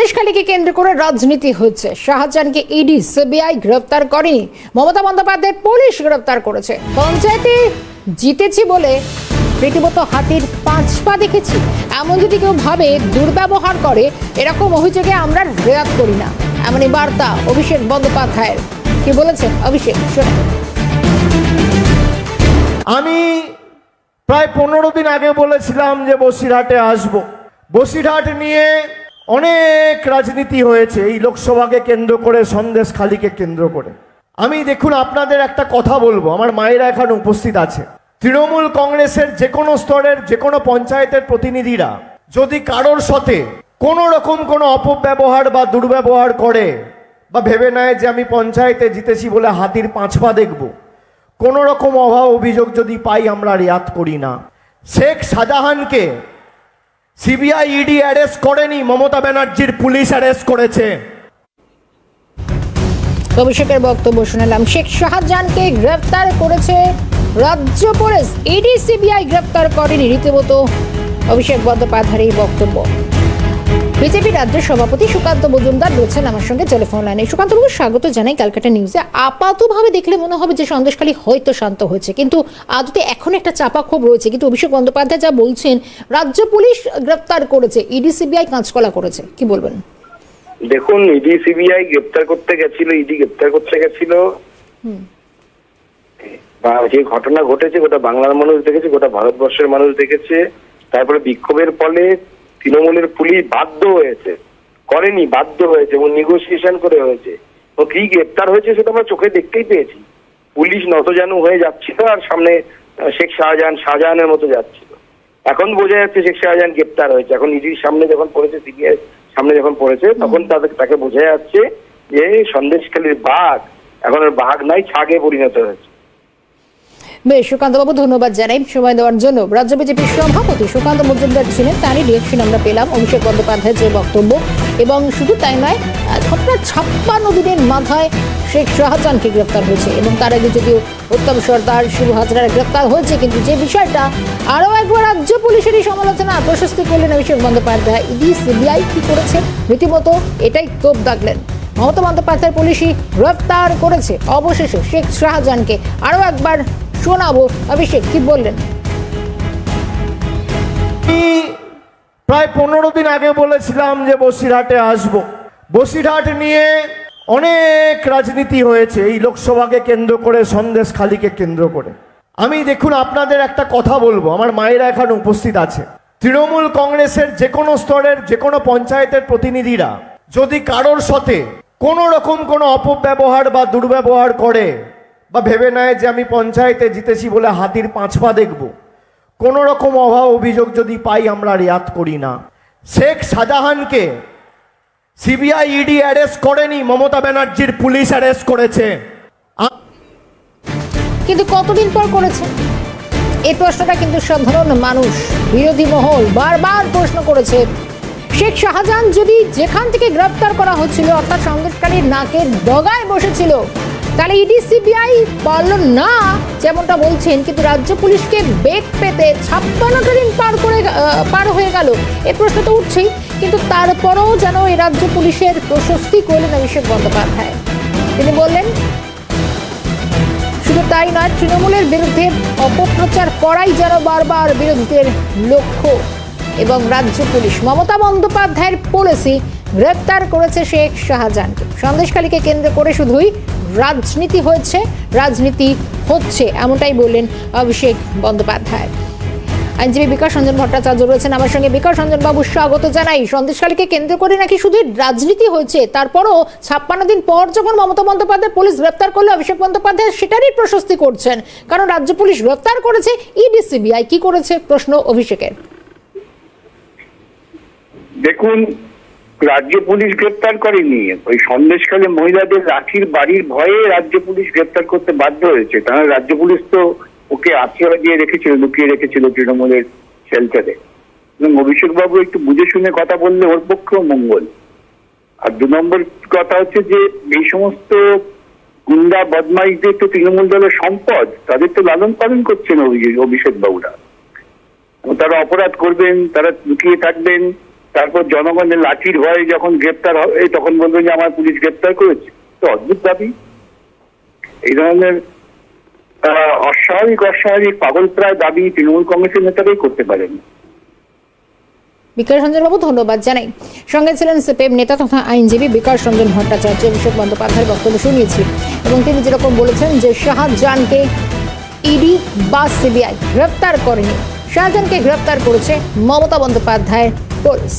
সন্দেশখালীকে কেন্দ্র করে রাজনীতি হচ্ছে। শাহজাহানকে ইডি, সিবিআই গ্রেফতার করেনি। মমতা বন্দ্যোপাধ্যায় পুলিশ গ্রেফতার করেছে। পঞ্চায়েতে জিতেছি বলে রীতিমতো হাতির পাঁচ পা দেখেছি। এমন যদি কেউ ভাবে দুর্ব্যবহার করে, এরকম অভিযোগে আমরা রেয়াত করি না। এমনই বার্তা অভিষেক বন্দ্যোপাধ্যায়ের। কি বলেছেন অভিষেক? শোনেন। আমি প্রায় পনেরো দিন আগে বলেছিলাম যে বসিরহাটে আসব। বসিরহাট নিয়ে অনেক রাজনীতি হয়েছে, এই লোকসভাকে কেন্দ্র করে সন্দেশ খালিকে কেন্দ্র করে। আমি দেখুন, আপনাদের একটা কথা বলব, আমার মায়েরা এখানে উপস্থিত আছে। তৃণমূল কংগ্রেসের যে কোনো স্তরের যে কোনো পঞ্চায়েতের প্রতিনিধিরা, যদি কারোর সাথে কোনো রকম কোনো অপব্যবহার বা দুর্ব্যবহার করে, বা ভেবে নেয় যে আমি পঞ্চায়েতে জিতেছি বলে হাতির পাঁচ পা দেখব, কোনো রকম অভাব অভিযোগ যদি পাই আমরা রেয়াত করি না। শেখ শাহজাহানকে সিবিআই ইডি অ্যারেস্ট করেনি, মমতা ব্যানার্জির পুলিশ অ্যারেস্ট করেছে। অভিষেকের বক্তব্য শুনলাম, শেখ শাহজাহানকে গ্রেফতার করেছে রাজ্য পুলিশ। ইডি, সিবিআই গ্রেফতার করেনি, রীতিমতো অভিষেক বন্দ্যোপাধ্যায়ের বক্তব্য। বিজেপি রাজ্য সভাপতি সুকান্ত মজুমদার রয়েছেন আমার সঙ্গে টেলিফোন লাইনে। সুকান্ত বাবু স্বাগত জানাই ক্যালকাটা নিউজে। আপাতভাবে দেখলে মনে হবে যে সন্দেশখালী হয়তো শান্ত হয়েছে। কিন্তু আদতে এখন একটা চাপা ক্ষোভ রয়েছে। কিন্তু অভিষেক বন্দ্যোপাধ্যায় যা বলছেন রাজ্য পুলিশ গ্রেফতার করেছে ইডি সিবিআই কাঁচকলা করেছে। কি বলবেন? দেখুন ইডি সিবিআই গ্রেপ্তার করতে গেছিল ইডি গ্রেপ্তার করতে গেছিল। যে ঘটনা ঘটেছে গোটা বাংলার মানুষ দেখেছে গোটা ভারতবর্ষের মানুষ দেখেছে। তারপরে বিক্ষোভের ফলে তৃণমূলের পুলিশ বাধ্য হয়েছে করেনি বাধ্য হয়েছে এবং নেগোসিয়েশন করে হয়েছে। তো কি গ্রেপ্তার হয়েছে সেটা আমরা চোখে দেখতেই পেয়েছি। পুলিশ নতজানু হয়ে যাচ্ছিল আর সামনে শেখ শাহজাহান শাহজাহানের মতো যাচ্ছিল। এখন বোঝা যাচ্ছে শেখ শাহজাহান গ্রেপ্তার হয়েছে। এখন ইডির সামনে যখন পড়েছে সিবিআই সামনে যখন পড়েছে তখন তাদের তাকে বোঝা যাচ্ছে যে সন্দেশখালীর বাঘ এখন আর বাঘ নাই ছাগে পরিণত হয়েছে। বেশ, সুকান্তবাবু ধন্যবাদ জানাই। সময় দেওয়ার জন্য রাজ্য বিজেপির সভাপতি সুকান্ত মজুমদার ছিলেন। তারই রিয়েকশন আমরা পেলাম অভিষেক বন্দ্যোপাধ্যায়ের যে বক্তব্য। এবং শুধু তাই নয় ঘটনা ছাপ্পান্ন দিনের মাথায় শেখ শাহজাহানকে গ্রেপ্তার হয়েছে। এবং তার আগে যদিও উত্তম সর্দার শিবু হাজরা গ্রেপ্তার হয়েছে, কিন্তু যে বিষয়টা আরও একবার রাজ্য পুলিশেরই সমালোচনা প্রশস্তি করলেন অভিষেক বন্দ্যোপাধ্যায়। ইডি, সিবিআই কি করেছে? রীতিমতো এটাই তোপ দাগলেন। মমতা বন্দ্যোপাধ্যায় পুলিশই গ্রেফতার করেছে। অবশেষে শেখ শাহজাহানকে আরও একবার শোনাবো। অভিষেক, কি বললেন? প্রায় পনেরো দিন আগে বলেছিলাম যে বসিরহাটে আসব। বসিরহাট নিয়ে অনেক রাজনীতি হয়েছে। এই লোকসভাকে কেন্দ্র করে সন্দেশ খালিকে কেন্দ্র করে। আমি দেখুন, আপনাদের একটা কথা বলব। আমার মায়েরা এখানে উপস্থিত আছে। তৃণমূল কংগ্রেসের যে কোনো স্তরের, যে কোনো পঞ্চায়েতের প্রতিনিধিরা যদি কারোর সাথে কোনো রকম কোনো অপব্যবহার বা দুর্ব্যবহার করে বা ভেবে নেয় যে আমি পঞ্চায়েতে জিতেছি বলে হাতির পাঁচ পা দেখব। কোনো রকম অভাব অভিযোগ যদি পাই আমরা রেয়াত করি না। শেখ শাহজাহানকে সিবিআই ইডি অ্যারেস্ট করেনি, মমতা ব্যানার্জির পুলিশ অ্যারেস্ট করেছে। কিন্তু কতদিন পর করেছে? এই প্রশ্নটা কিন্তু সাধারণ মানুষ, বিরোধী মহল বারবার প্রশ্ন করেছে। শেখ শাহজাহান যদি যেখান থেকে গ্রেপ্তার করা হচ্ছিল, অর্থাৎ সন্দেশকারীর নাকের ডগায় বসেছিল তাহলে ইডি, সিবিআই পারল না, যেমনটা বলছেন, কিন্তু রাজ্য পুলিশকে বেগ পেতে ছাপ্পান্নটা দিন পার করে পার হয়ে গেল। এই প্রশ্ন তো উঠছেই, কিন্তু তারপরেও যেন এই রাজ্য পুলিশের প্রশস্তি করলেন অভিষেক বন্দ্যোপাধ্যায়। তিনি বললেন, শুধু তাই নয়, তৃণমূলের বিরুদ্ধে অপপ্রচার করাই যেন বারবার বিরোধীদের লক্ষ্য। এবং রাজ্য পুলিশ, মমতা বন্দ্যোপাধ্যায়ের পলিসি গ্রেপ্তার করেছে শেখ শাহজাহানকে। সন্দেশখালীকে কেন্দ্র করে শুধুই রাজনীতি হয়েছে, রাজনীতি হচ্ছে, এমনটাই বললেন অভিষেক বন্দ্যোপাধ্যায়। আইনজীবী বিকাশ রঞ্জন ভট্টাচার্য রয়েছেন আমার সঙ্গে। বিকাশ রঞ্জন বাবু, স্বাগত জানাই। সন্দেশখালীকে কেন্দ্র করে নাকি শুধু রাজনীতি হয়েছে? তারপরও ছাপ্পান্ন দিন পর যখন মমতা বন্দ্যোপাধ্যায় পুলিশ গ্রেপ্তার করলে, অভিষেক বন্দ্যোপাধ্যায় সেটারই প্রশস্তি করছেন। কারণ রাজ্য পুলিশ গ্রেপ্তার করেছে ইডি, সিবিআই। কি করেছে প্রশ্ন অভিষেকের? দেখুন রাজ্য পুলিশ গ্রেপ্তার করেনি। ওই সন্দেশকালে মহিলাদের রাখির বাড়ির ভয়ে রাজ্য পুলিশ গ্রেপ্তার করতে বাধ্য হয়েছে। কারণ রাজ্য পুলিশ তো ওকে আশ্রয় দিয়ে রেখেছিল, লুকিয়ে রেখেছিল তৃণমূলের শেল্টারে অভিষেক বাবু একটু বুঝে শুনে কথা বললে ওর পক্ষেও মঙ্গল। আর দু নম্বর কথা হচ্ছে যে, এই সমস্ত গুন্ডা, বদমাইশদের তো তৃণমূল দলের সম্পদ, তাদের তো লালন পালন করছেন অভিষেক বাবুরা তারা অপরাধ করবেন, তারা লুকিয়ে থাকবেন। তারপর জনগণের লাঠির ভয়ে যখন গ্রেপ্তার হবে তখন বলবে যে আমার পুলিশ গ্রেপ্তার করেছে। তো অদ্ভুত দাবি। এই ধরনের অস্বাভাবিক অস্বাভাবিক পাগল প্রায় দাবি তৃণমূল কংগ্রেসের নেতারাই করতে পারেন। বিকাশ রঞ্জন বাবু ধন্যবাদ জানাই। সঙ্গে ছিলেন সিপিএম নেতা তথা আইনজীবী বিকাশ রঞ্জন ভট্টাচার্য, অভিষেক বন্দ্যোপাধ্যায়ের বক্তব্য শুনিয়েছি। এবং তিনি যেরকম বলেছেন যে শাহজাহানকে ইডি বা সিবিআই গ্রেপ্তার করেনি। শাহজাহানকে গ্রেপ্তার করেছে মমতা বন্দ্যোপাধ্যায়ের পুলিশ